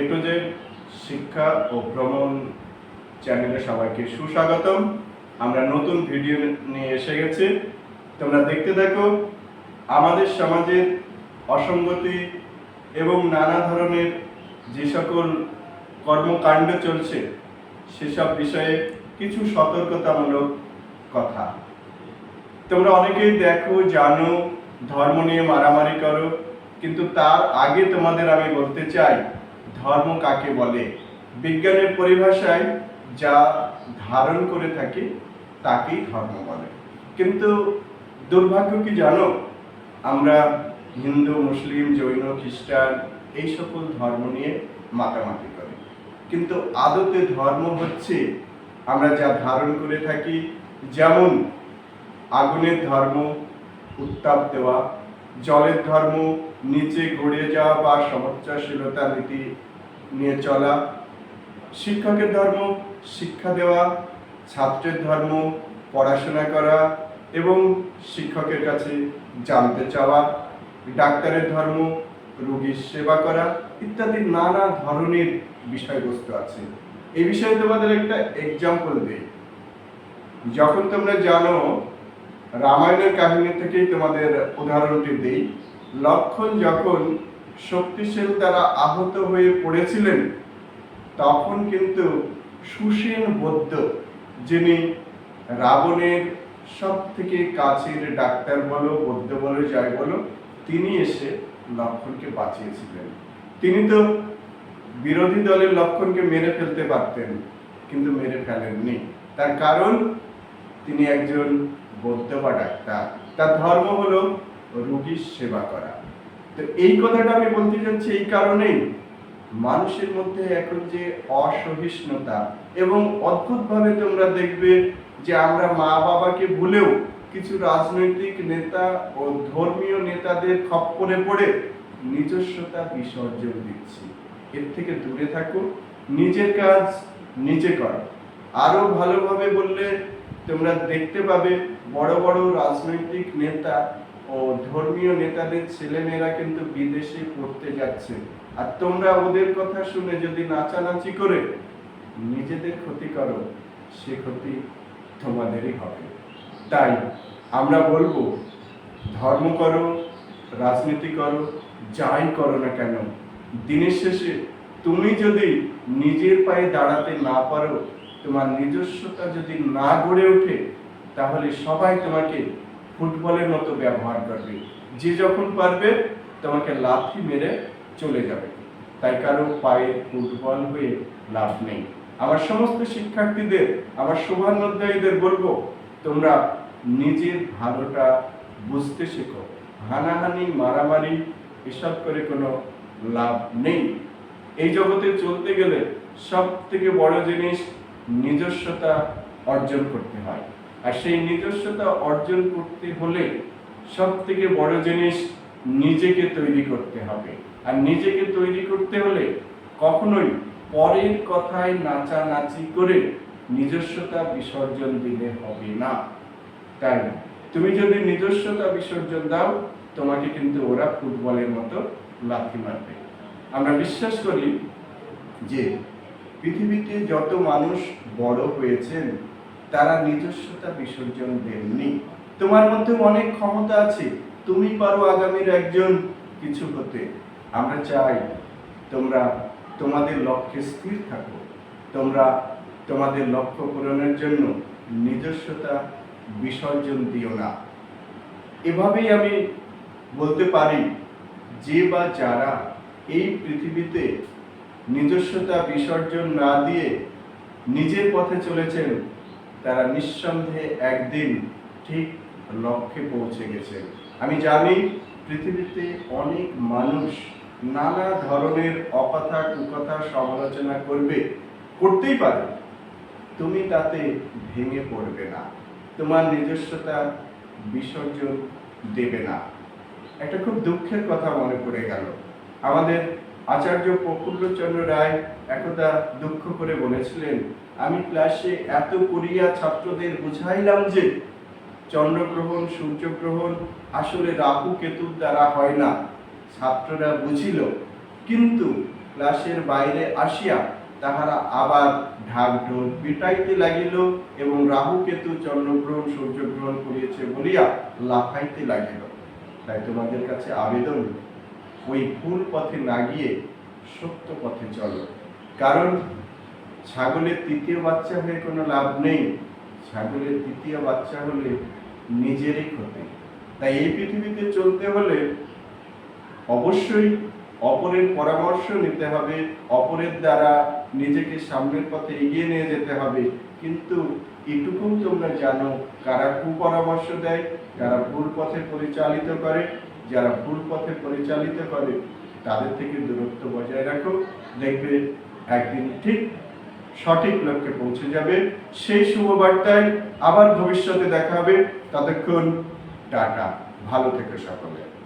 এ শিক্ষা ও ভ্রমণ চ্যানেলে সবাইকে সুস্বাগতম। আমরা নতুন ভিডিও নিয়ে এসে গেছি। তোমরা দেখতে দেখো আমাদের সমাজের অসঙ্গতি এবং নানা ধরনের যে সকল কর্মকাণ্ড চলছে, সেসব বিষয়ে কিছু সতর্কতামূলক কথা। তোমরা অনেকেই দেখো, জানো, ধর্ম নিয়ে মারামারি করো, কিন্তু তার আগে তোমাদের আমি বলতে চাই ধর্ম কাকে বলে? বিজ্ঞানের পরিভাষায় যা ধারণ করে থাকে, তাকেই ধর্ম বলে। কিন্তু দুর্ভাগ্য কি জানো? আমরা হিন্দু, মুসলিম, জৈন, খ্রিস্টান এই সকল ধর্ম নিয়ে মাতামাতি করি। কিন্তু আদতে ধর্ম হচ্ছে আমরা যা ধারণ করে থাকি, যেমন আগুনের ধর্ম, উত্তাপ দেওয়া জলের ধর্ম, নিচে গড়িয়ে যাওয়া বা সমচ্চাশীলতা নীতি নিয়ে চলা, শিক্ষকের ধর্ম, শিক্ষা দেওয়া, ছাত্রের ধর্ম, পড়াশোনা করা এবং শিক্ষকের কাছে জানতে চাওয়া, ডাক্তারের ধর্ম, রোগীর সেবা করা ইত্যাদি নানা ধরনের বিষয়বস্তু আছে। এই বিষয়ে তোমাদের একটা এক্সাম্পল দিই। যখন তোমরা জানো রামায়ণের কাহিনী থেকেই তোমাদের উদাহরণটি দিই। লক্ষণ যখন শক্তিশীল দ্বারা আহত হয়ে পড়েছিলেন, তখন কিন্তু সুসেন বৌদ্ধ, যিনি রাবণের সব থেকে কাছের ডাক্তার বলো, বৌদ্ধ বলো যাই বলো, তিনি এসে লক্ষণকে বাঁচিয়েছিলেন। তিনি তো বিরোধী দলের লক্ষণকে মেরে ফেলতে পারতেন, কিন্তু মেরে ফেলেননি। তার কারণ তিনি একজন বৌদ্ধ বা ডাক্তার। তার ধর্ম হলো রুগীর সেবা করা। তো এই কথাটা আমি বলতে যাচ্ছি এই কারণেই মানুষের মধ্যে এখন যে অসহিষ্ণুতা এবং অদ্ভুতভাবে তোমরা দেখবে যে আমরা মা বাবাকে ভুলেও কিছু রাজনৈতিক নেতা ও ধর্মীয় নেতাদের খপ্পরে পড়ে নিজস্বতা বিসর্জন দিচ্ছি। এর থেকে দূরে থাকো নিজের কাজ নিজে করো। আরও ভালোভাবে বললে তোমরা দেখতে পাবে বড় বড় রাজনৈতিক নেতা ও ধর্মীয় নেতাদের ছেলেমেয়েরা কিন্তু বিদেশে পড়তে যাচ্ছে। আর তোমরা ওদের কথা শুনে যদি নাচানাচি করে, নিজেদের ক্ষতি করো, সে ক্ষতি তোমাদেরই হবে। তাই আমরা বলব, ধর্ম করো, রাজনীতি করো, যাই করো না কেন, দিনের শেষে তুমি যদি নিজের পায়ে দাঁড়াতে না পারো তোমার নিজস্বতা যদি না গড়ে ওঠে, তাহলে সবাই তোমাকে ফুটবলের মতো ব্যবহার করবে। যে যখন পারবে, তোমাকে লাথি মেরে চলে যাবে। তাই কারও পায়ে ফুটবল হয়ে লাভ নেই। আমার সমস্ত শিক্ষার্থীদের, আমার শুভানুধ্যায়ীদের বলব, তোমরা নিজের ভালোটা বুঝতে শেখো। হানাহানি, মারামারি, এসব করে কোনো লাভ নেই। এই জগতে চলতে গেলে সব থেকে বড় জিনিস নিজস্বতা অর্জন করতে হয়। আর সেই নিজস্বতা অর্জন করতে হলে সব থেকে বড় জিনিস নিজেকে তৈরি করতে হবে। আর নিজেকে তৈরি করতে হলে কখনোই পরের কথায় নাচানাচি করে নিজস্বতা বিসর্জন দিলে হবে না। তাই তুমি যদি নিজস্বতা বিসর্জন দাও, তোমাকে কিন্তু ওরা ফুটবলের মতো লাথি মারবে। আমরা বিশ্বাস করি যে পৃথিবীতে যত মানুষ বড় হয়েছেন, তারা নিজস্বতা বিসর্জন দেননি। তোমার মধ্যে অনেক ক্ষমতা আছে। তুমি পারো আগামীর একজন কিছু হতে। আমরা চাই তোমরা তোমাদের লক্ষ্যে স্থির থাকো। তোমরা তোমাদের লক্ষ্য পূরণের জন্য নিজস্বতা বিসর্জন দিও না। এভাবেই আমি বলতে পারি, যে বা যারা এই পৃথিবীতে নিজস্বতা বিসর্জন না দিয়ে নিজের পথে চলেছেন, তারা নিঃসন্দেহে একদিন ঠিক লক্ষ্যে পৌঁছে গেছে আমি জানি পৃথিবীতে অনেক মানুষ নানা ধরনের অকথা কুকথা সমালোচনা করবে, করতেই পারে। তুমি তাতে ভেঙে পড়বে না। তোমার নিজস্বতা বিসর্জন দেবে না। একটা খুব দুঃখের কথা মনে পড়ে গেল। আমাদের আচার্য প্রফুল্লচন্দ্র রায় একদা দুঃখ করে বলেছিলেন, আমি ক্লাসে এত করিয়া ছাত্রদের বুঝাইলাম যে, চন্দ্রগ্রহণ, সূর্যগ্রহণ আসলে রাহু কেতুর দ্বারা হয় না। ছাত্ররা বুঝিল, কিন্তু ক্লাসের বাইরে আসিয়া তাহারা আবার ঢাক ঢোল পিটাইতে লাগিল এবং রাহু কেতু চন্দ্রগ্রহণ, সূর্যগ্রহণ করিয়েছে বলিয়া লাফাইতে লাগিল। তাই তোমাদের কাছে আবেদন ওই ভুল পথে না গিয়ে সত্য পথে চলো। কারণ ছাগলের তৃতীয় বাচ্চা হয়ে কোনো লাভ নেই। ছাগলের তৃতীয় বাচ্চা হলে নিজেরই ক্ষতি। তাই এই পৃথিবীতে চলতে হলে অবশ্যই অপরের পরামর্শ নিতে হবে। অপরের দ্বারা নিজেকে সামনের পথে এগিয়ে নিয়ে যেতে হবে। কিন্তু এটুকু তোমরা জানো, কারা কুপরামর্শ দেয়, কারা ভুল পথে পরিচালিত করে যারা ভুল পথে পরিচালিত করে, তাদের থেকে দূরত্ব বজায় রাখো। দেখবে একদিন ঠিক সঠিক লক্ষ্যে পৌঁছে যাবে। সেই শুভবার্তায় আবার ভবিষ্যতে দেখা হবে। ততক্ষণ টাটা। ভালো থেকে সকলে।